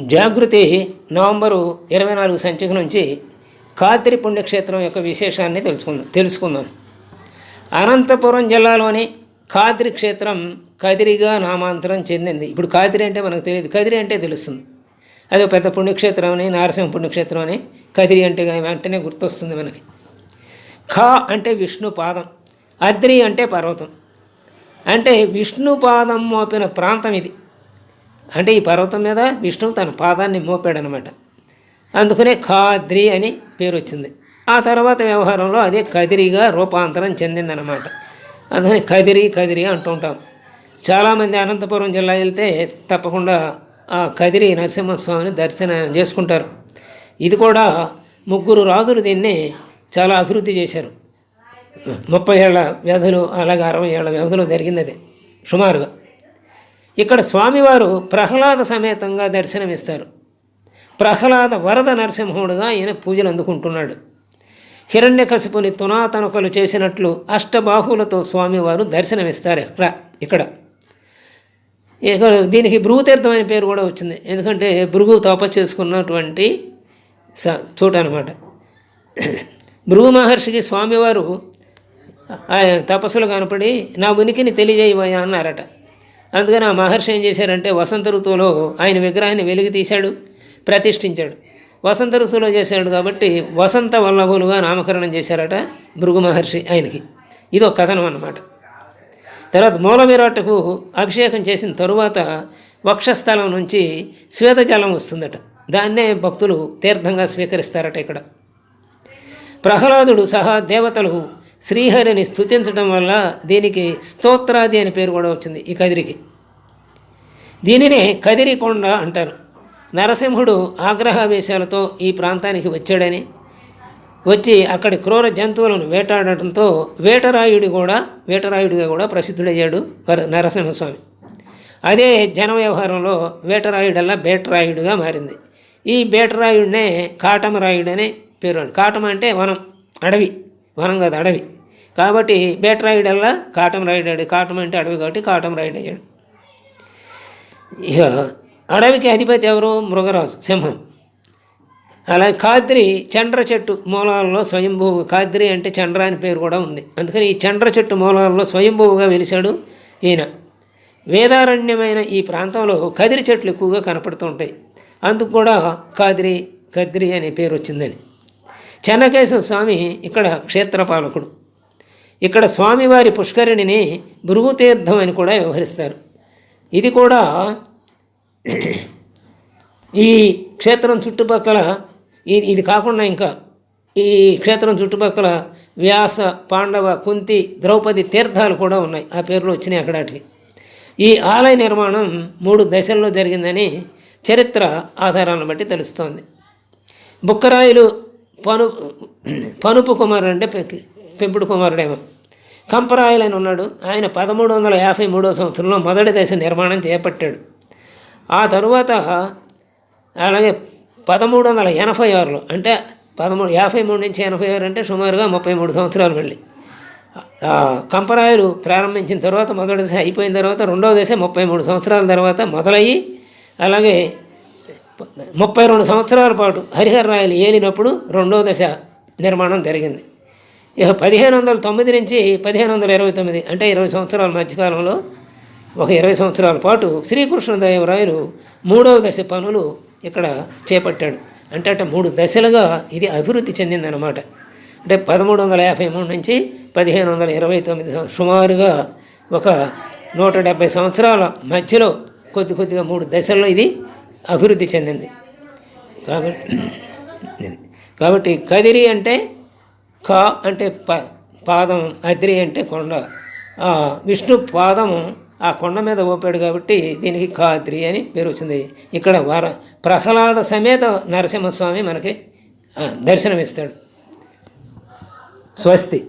జాగృతి November ఇరవై నాలుగు సంచిక నుంచి కాతిరి పుణ్యక్షేత్రం యొక్క విశేషాన్ని తెలుసుకుందాం తెలుసుకుందాం. అనంతపురం జిల్లాలోని కాదిరి క్షేత్రం కదిరిగా నామాంతరం చెందింది. ఇప్పుడు కాదిరి అంటే మనకు తెలియదు. కదిరి అంటే తెలుస్తుంది. అది పెద్ద పుణ్యక్షేత్రం అని నారసింహ పుణ్యక్షేత్రం అని కదిరి అంటే వెంటనే గుర్తొస్తుంది మనకి. ఖా అంటే విష్ణు పాదం. అద్రి అంటే పర్వతం. అంటే విష్ణు పాదం మోపిన ప్రాంతం ఇది. అంటే ఈ పర్వతం మీద విష్ణువు తన పాదాన్ని మోపాడనమాట. అందుకనే ఖాద్రి అని పేరు వచ్చింది ఆ తర్వాత వ్యవహారంలో అదే కదిరిగా రూపాంతరం చెందిందనమాట. అందుకని కదిరి కదిరి అంటుంటాం చాలామంది అనంతపురం జిల్లా వెళ్తే తప్పకుండా ఆ కదిరి నరసింహస్వామిని దర్శనం చేసుకుంటారు. ఇది కూడా ముగ్గురు రాజులు దీన్ని చాలా అభివృద్ధి చేశారు. ముప్పై ఏళ్ళ వ్యధులు అలాగే అరవై ఏళ్ళ వ్యవధిలో జరిగింది అది. సుమారుగా. ఇక్కడ స్వామివారు ప్రహ్లాద సమేతంగా దర్శనమిస్తారు. ప్రహ్లాద వరద నరసింహుడుగా ఈయన పూజలు అందుకుంటున్నాడు. హిరణ్యకశిపుని తునాతనుకలు చేసినట్లు అష్టబాహులతో స్వామివారు దర్శనమిస్తారు. ఇక్కడ. ఇక్కడ దీనికి భృగుతీర్థం అనే పేరు కూడా వచ్చింది. ఎందుకంటే భృగు తపస్సు చేసుకున్నటువంటి స చోటు అనమాట భృగు మహర్షికి స్వామివారు తపస్సులు కనపడి నా ఉనికిని తెలియజేయవయ్యా అన్నారట. అందుకని ఆ మహర్షి ఏం చేశారంటే వసంత ఋతువులో ఆయన విగ్రహాన్ని వెలికి తీశాడు ప్రతిష్ఠించాడు. వసంత ఋతువులో చేశాడు కాబట్టి వసంత వల్లభులుగా నామకరణం చేశారట భృగు మహర్షి ఆయనకి. ఇది ఒక కథనం అన్నమాట. తర్వాత మూల విరాట్కు అభిషేకం చేసిన తరువాత వక్షస్థలం నుంచి శ్వేతజలం వస్తుందట. దాన్నే భక్తులు తీర్థంగా స్వీకరిస్తారట ఇక్కడ. ప్రహ్లాదుడు సహా దేవతలు శ్రీహరిని స్థుతించడం వల్ల దీనికి స్తోత్రాది అని పేరు కూడా వచ్చింది ఈ కదిరికి. దీనినే కదిరికొండ అంటారు. నరసింహుడు ఆగ్రహావేశాలతో ఈ ప్రాంతానికి వచ్చాడని వచ్చి అక్కడి క్రూర జంతువులను వేటాడటంతో వేటరాయుడు కూడా వేటరాయుడిగా కూడా ప్రసిద్ధుడయ్యాడు వర- నరసింహస్వామి. అదే జన వ్యవహారంలో వేటరాయుడల్లా బేటరాయుడుగా మారింది. ఈ బేటరాయుడినే కాటమరాయుడు అనే పేరు. కాటం అంటే వనం అడవి. వనం కాదు అడవి. కాబట్టి బేటరాయుడల్లా కాటం రాయుడు కాటం అంటే అడవి కాబట్టి కాటం రాయుడు అయ్యాడు. ఇక అడవికి అధిపతి ఎవరు? మృగరాజు సింహం. అలా కాద్రి చండ్ర చెట్టు మూలాలలో స్వయంభూ కాద్రి అంటే చండ్ర అని పేరు కూడా ఉంది. అందుకని ఈ చండ్ర చెట్టు మూలాలలో స్వయంభూగా వెలిశాడు ఈయన. వేదారణ్యమైన ఈ ప్రాంతంలో కదిరి చెట్లు ఎక్కువగా కనపడుతూ ఉంటాయి. అందుకు కూడా కాద్రి కద్రి అనే పేరు వచ్చిందని. చెన్నకేశవ స్వామి ఇక్కడ క్షేత్రపాలకుడు. ఇక్కడ స్వామివారి పుష్కరిణిని భృగుతీర్థం అని కూడా వ్యవహరిస్తారు. ఇది కూడా ఈ క్షేత్రం చుట్టుపక్కల ఇది కాకుండా ఇంకా ఈ క్షేత్రం చుట్టుపక్కల వ్యాస పాండవ కుంతి ద్రౌపది తీర్థాలు కూడా ఉన్నాయి. ఆ పేర్లు వచ్చినాయి అక్కడాటికి. ఈ ఆలయ నిర్మాణం మూడు దశల్లో జరిగిందని చరిత్ర ఆధారాలను బట్టి తెలుస్తోంది. బుక్కరాయులు పను పనుపు కుమారుడు అంటే పె- పెంపుడు కుమారుడేమో. కంపరాయలు అని ఉన్నాడు. ఆయన పదమూడు వందల యాభై మూడవ సంవత్సరంలో మొదటి దశ నిర్మాణం చేపట్టాడు. ఆ తరువాత అలాగే పదమూడు వందల ఎనభై ఆరులో అంటే పదమూడు యాభై మూడు నుంచి ఎనభై ఆరు అంటే సుమారుగా ముప్పై మూడు సంవత్సరాలు మళ్ళీ కంపరాయలు ప్రారంభించిన తర్వాత మొదటి దశ అయిపోయిన తర్వాత రెండవ దశ ముప్పై మూడు సంవత్సరాల తర్వాత మొదలయ్యి అలాగే ముప్పై రెండు సంవత్సరాల పాటు హరిహర రాయలు ఏలినప్పుడు రెండవ దశ నిర్మాణం జరిగింది. ఇక పదిహేను వందల తొమ్మిది నుంచి పదిహేను వందల ఇరవై తొమ్మిది అంటే ఇరవై సంవత్సరాల మధ్యకాలంలో ఒక ఇరవై సంవత్సరాల పాటు శ్రీకృష్ణదేవరాయలు మూడవ దశ పనులు ఇక్కడ చేపట్టాడు. అంటే అంటే మూడు దశలుగా ఇది అభివృద్ధి చెందిందనమాట అంటే పదమూడు వందల యాభై మూడు నుంచి పదిహేను వందల ఇరవై తొమ్మిది సుమారుగా ఒక నూట డెబ్భై సంవత్సరాల మధ్యలో కొద్ది కొద్దిగా మూడు దశల్లో ఇది అభివృద్ధి చెందింది. కాబట్టి కాబట్టి కదిరి అంటే కా అంటే ప పాదం అద్రి అంటే కొండ. ఆ విష్ణు పాదము ఆ కొండ మీద ఊపాడు కాబట్టి దీనికి కాద్రి అని పేరు వచ్చింది. ఇక్కడ వర ప్రహ్లాద సమేత నరసింహస్వామి మనకి దర్శనమిస్తాడు. స్వస్తి.